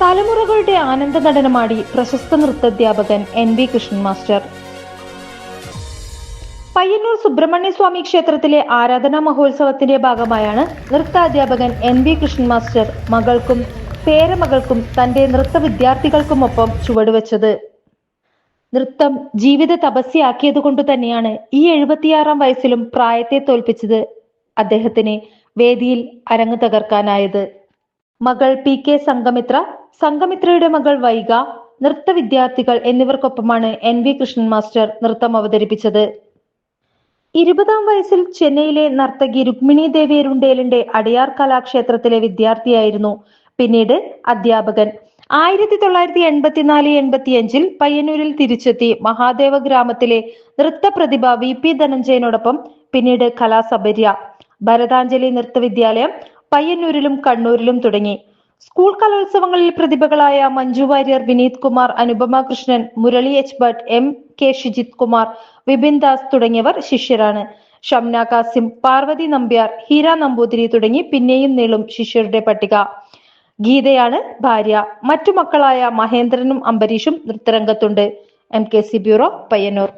തലമുറകളുടെ ആനന്ദ നടനമാടി പ്രശസ്ത നൃത്താധ്യാപകൻ N V Krishnan master. Payyanur Subrahmanya Swami ക്ഷേത്രത്തിലെ ആരാധനാ മഹോത്സവത്തിന്റെ ഭാഗമായാണ് നൃത്താധ്യാപകൻ എൻ വി കൃഷ്ണൻ മാസ്റ്റർ മകൾക്കും പേരമകൾക്കും തന്റെ നൃത്ത വിദ്യാർത്ഥികൾക്കുമൊപ്പം ചുവടുവെച്ചത്. നൃത്തം ജീവിത തപസ്യയാക്കിയത് കൊണ്ട് തന്നെയാണ് ഈ എഴുപത്തിയാറാം വയസ്സിലും പ്രായത്തെ തോൽപ്പിച്ചത് അദ്ദേഹത്തിന് വേദിയിൽ അരങ്ങ് തകർക്കാനായത്. മകൾ പി കെ സംഗമിത്ര സംഗമിത്രയുടെ മകൾ വൈഗ നൃത്ത വിദ്യാർത്ഥികൾ എന്നിവർക്കൊപ്പമാണ് എൻ വി കൃഷ്ണൻ മാസ്റ്റർ നൃത്തം അവതരിപ്പിച്ചത്. ഇരുപതാം വയസ്സിൽ ചെന്നൈയിലെ നർത്തകി രുക്മിണി ദേവി അരുണ്ടേലിന്റെ അടയാർ കലാക്ഷേത്രത്തിലെ വിദ്യാർത്ഥിയായിരുന്നു പിന്നീട് അധ്യാപകൻ. ആയിരത്തി തൊള്ളായിരത്തി എൺപത്തിനാല് എൺപത്തിയഞ്ചിൽ പയ്യന്നൂരിൽ തിരിച്ചെത്തി മഹാദേവ ഗ്രാമത്തിലെ നൃത്ത പ്രതിഭ വി പി ധനഞ്ജയനോടൊപ്പം പിന്നീട് കലാസബര്യ ഭരതാഞ്ജലി നൃത്തവിദ്യാലയം പയ്യന്നൂരിലും കണ്ണൂരിലും തുടങ്ങി. സ്കൂൾ കലോത്സവങ്ങളിൽ പ്രതിഭകളായ Manju Warrier Vineeth Kumar Anupama Krishnan Murali H Bhatt M K Shijith Kumar Vipin Das തുടങ്ങിയവർ ശിഷ്യരാണ്. ഷംന കാസിം പാർവതി നമ്പ്യാർ ഹീര നമ്പൂതിരി തുടങ്ങി പിന്നെയും നീളും ശിഷ്യരുടെ പട്ടിക. ഗീതയാണ് ഭാര്യ. മറ്റു മക്കളായ മഹേന്ദ്രനും അംബരീഷും നൃത്തരംഗത്തുണ്ട്. M K C bureau Payyanur.